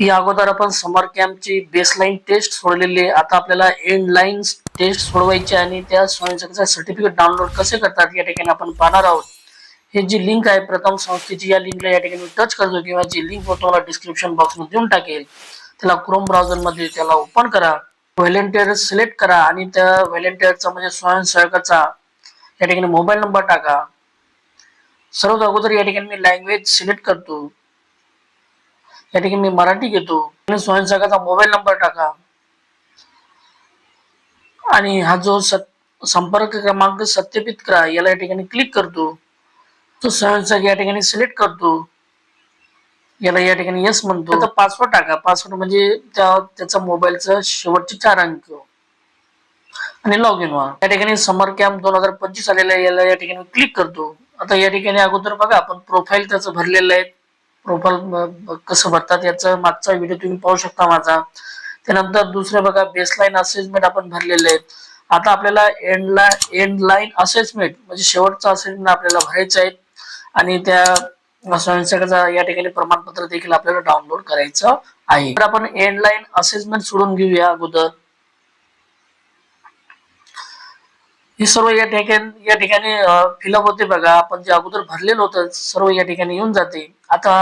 या अगोदर आपण समर कॅम्पची बेसलाईन टेस्ट सोडलेली आहे. आता आपल्याला एंड लाईन टेस्ट सोडवायची आणि त्या स्वयंसेवकाचा सर्टिफिकेट डाउनलोड कसे करतात या ठिकाणी आपण पाहणार आहोत. हे जी लिंक आहे प्रथम संस्थेची या लिंकला या ठिकाणी टच करतो किंवा जी लिंक तुम्हाला डिस्क्रिप्शन बॉक्समध्ये देऊन टाकेल त्याला क्रोम ब्राउझरमध्ये त्याला ओपन करा. व्हॉलेंटिअर सिलेक्ट करा आणि त्या व्हॉलेंटिअरचा म्हणजे स्वयंसेवकाचा या ठिकाणी मोबाईल नंबर टाका. सर्वात अगोदर या ठिकाणी मी लँग्वेज सिलेक्ट करतो. या ठिकाणी मी मराठी घेतो. आणि स्वयंसेवकाचा मोबाईल नंबर टाका. आणि हा जो सत- संपर्क क्रमांक सत्यापित करा याला या ठिकाणी क्लिक करतो. तो स्वयंसेवक या ठिकाणी सिलेक्ट करतो. याला या ठिकाणी यस म्हणतो. तर पासवर्ड टाका. पासवर्ड म्हणजे त्या त्याचा मोबाईलचा शेवटचे चार अंक. आणि लॉग इन व्हा. या ठिकाणी समर कॅम्प दोन हजार पंचवीस आलेला याला या ठिकाणी क्लिक करतो. आता या ठिकाणी अगोदर बघा आपण प्रोफाईल त्याचं भरलेलं आहे. प्रोफाईल कसं भरतात याचा मागचा व्हिडिओ तुम्ही पाहू शकता माझा. त्यानंतर दुसरं बघा बेसलाईन असेसमेंट आपण भरलेले आहेत आता आपल्याला एंड एंड लाईन असेसमेंट म्हणजे शेवटचा असेसमेंट आपल्याला भरायचं आहे. आणि त्या स्वयंसेवकाचा या ठिकाणी प्रमाणपत्र देखील आपल्याला डाउनलोड करायचं आहे. तर आपण एंड लाईन असेसमेंट सोडून घेऊया अगोदर. हे सर्व या ठिकाणी या ठिकाणी फिलअप होते बघा. आपण जे अगोदर भरलेलं होतं सर्व या ठिकाणी येऊन जाते. आता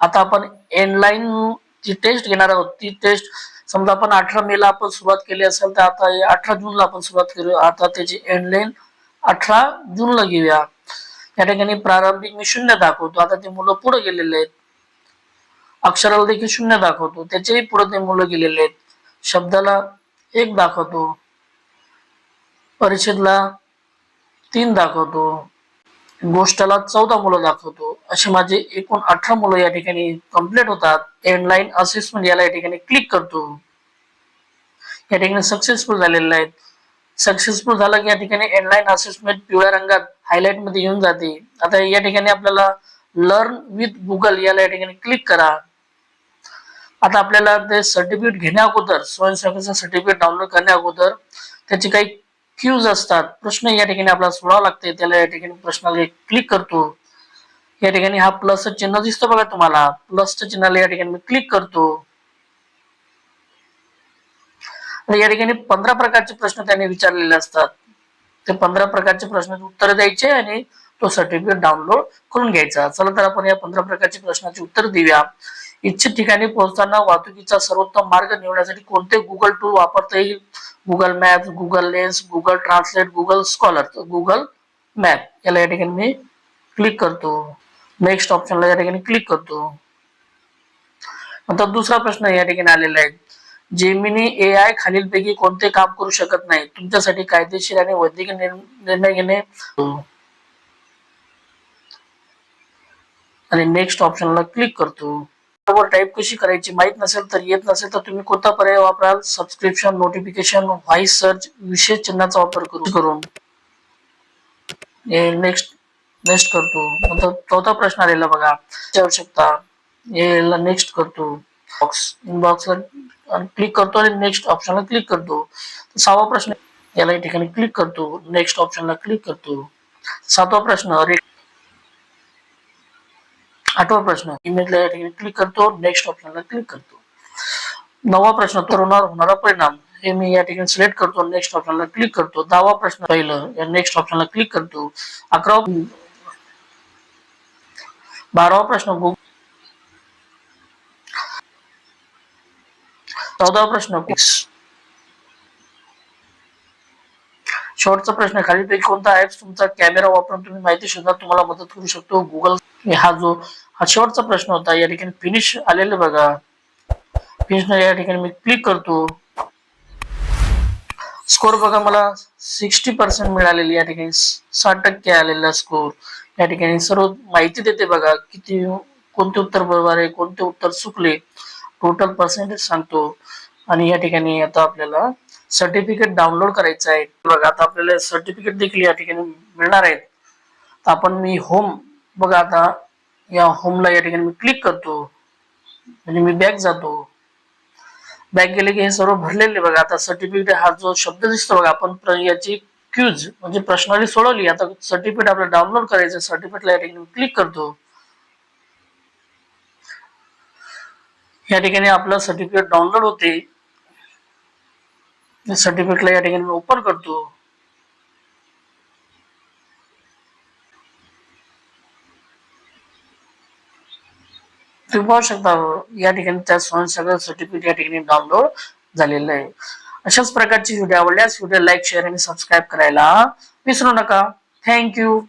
आता आपण एंड लाईन जी टेस्ट घेणार आहोत ती टेस्ट समजा आपण अठरा मे ला आपण सुरुवात केली असेल तर आता अठरा जून ला आपण सुरुवात करू. आता त्याची एंड लाईन अठरा जून ला घेऊया. या ठिकाणी प्रारंभिक मी शून्य दाखवतो. आता ते मुलं पुढे गेलेले आहेत. अक्षराला देखील शून्य दाखवतो. त्याचेही पुढे ते मुलं गेलेले आहेत. शब्दाला एक दाखवतो. परिच्छेदला तीन दाखवतो. गोष्टाला चौदा मुलं दाखवतो. असे माझे एकूण अठरा मुलं या ठिकाणी कंप्लीट होतात. एंड लाईन असेसमेंट याला या ठिकाणी क्लिक करतो. या ठिकाणी सक्सेसफुल झालेले आहेत सक्सेसफुल झालं की या ठिकाणी एंडलाईन असेसमेंट पिवळ्या रंगात हायलाइटमध्ये येऊन जाते. आता या ठिकाणी आपल्याला लर्न विथ गुगल याला या ठिकाणी क्लिक करा. आता आपल्याला ते सर्टिफिकेट घेण्या अगोदर स्वयंसेवकाचं सर्टिफिकेट डाउनलोड करण्या अगोदर त्याचे काही क्यूज असतात. प्रश्न या ठिकाणी आपल्याला सोडावं लागते त्याला या ठिकाणी प्रश्नाला क्लिक करतो. या ठिकाणी हा प्लस चिन्ह दिसतो बघा तुम्हाला. प्लसच्या चिन्हाला या ठिकाणी मी क्लिक करतो. या ठिकाणी पंधरा प्रकारचे प्रश्न त्याने विचारलेले असतात. ते पंधरा प्रकारचे प्रश्न उत्तर द्यायचे आणि तो सर्टिफिकेट डाउनलोड करून घ्यायचा. चला तर आपण या पंधरा प्रकारचे प्रश्नाचे उत्तर देऊया. इच्छित ठिकाणी पोहोचताना वाहतुकीचा सर्वोत्तम मार्ग निवडण्यासाठी कोणते गुगल टूल वापरता येईल? Google map Google lens Google translate Google scholar Google map याला या ठिकाणी मी क्लिक करतो. नेक्स्ट ऑप्शनला या ठिकाणी क्लिक करतो. नंतर दुसरा प्रश्न या ठिकाणी आलेला आहे. जेमिनी ए आय खालीलपैकी कोणते काम करू शकत नाही? तुमच्यासाठी कायदेशीर आणि वैद्यकीय निर्णय घेणे. आणि नेक्स्ट ऑप्शनला क्लिक करतो. बरोबर टाईप कशी करायची माहीत नसेल तर येत नसेल तर तुम्ही कोणता पर्याय वापराल? सबस्क्रिप्शन नोटिफिकेशन व्हॉइस सर्च विशेष चिन्हाचा वापर करू करून. नेक्स्ट नेक्स्ट करतो. नंतर चौथा प्रश्न आलेला बघा. त्याची आवश्यकता. याला नेक्स्ट करतो. बॉक्स इनबॉक्सला क्लिक करतो आणि नेक्स्ट ऑप्शनला क्लिक करतो. सहावा प्रश्न याला या ठिकाणी क्लिक करतो. नेक्स्ट ऑप्शनला क्लिक करतो. सातवा प्रश्न रे आठवा प्रश्न. इमेजला या ठिकाणी क्लिक करतो नेक्स्ट ऑप्शनला क्लिक करतो. नववा प्रश्न तरुणावर होणारा परिणाम. हे मी या ठिकाणी सिलेक्ट करतो नेक्स्ट ऑप्शनला क्लिक करतो. दहावा प्रश्न पहिलं या नेक्स्ट ऑप्शनला क्लिक करतो. अकरावा बारावा प्रश्न गुग चौदावा प्रश्न शेवटचा प्रश्न खालीपैकी कोणता ऍप्स तुमचा कॅमेरा वापरून तुम्ही माहिती शोधण्यात तुम्हाला मदत करू शकतो? गुगल हा जो हा शेवटचा प्रश्न होता या ठिकाणी फिनिश आलेलं बघा. फिनिश या ठिकाणी मी क्लिक करतो. स्कोर बघा मला सिक्स्टी पर्सेंट मिळालेली या ठिकाणी साठ टक्के आलेला स्कोर या ठिकाणी सर्व माहिती देते बघा किती कोणते उत्तर बरोबर आहे कोणते उत्तर चुकले. टोटल पर्सेंटेज सांगतो. आणि या ठिकाणी आता आपल्याला सर्टिफिकेट डाउनलोड करायचं आहे. बघा आता आपल्याला सर्टिफिकेट देखील या ठिकाणी मिळणार आहेत. आपण मी होम बघा आता या होमला या ठिकाणी मी क्लिक करतो. म्हणजे मी बॅक जातो. बॅक गेले की हे सर्व भरलेले बघा. आता सर्टिफिकेट हा जो शब्द दिसतो बघा आपण याची क्यूज म्हणजे प्रश्नावली सोडवली. आता सर्टिफिकेट आपल्याला डाउनलोड करायचं सर्टिफिकेटला या ठिकाणी क्लिक करतो. या ठिकाणी आपलं सर्टिफिकेट डाउनलोड होते. सर्टिफिकेटला या ठिकाणी मी ओपन करतो. तुम्ही पाहू शकता या ठिकाणी त्या सगळं सर्टिफिकेट या ठिकाणी डाउनलोड झालेलं आहे. अशाच प्रकारची व्हिडिओ आवडल्यास व्हिडिओ लाईक शेअर आणि सबस्क्राईब करायला विसरू नका. थँक्यू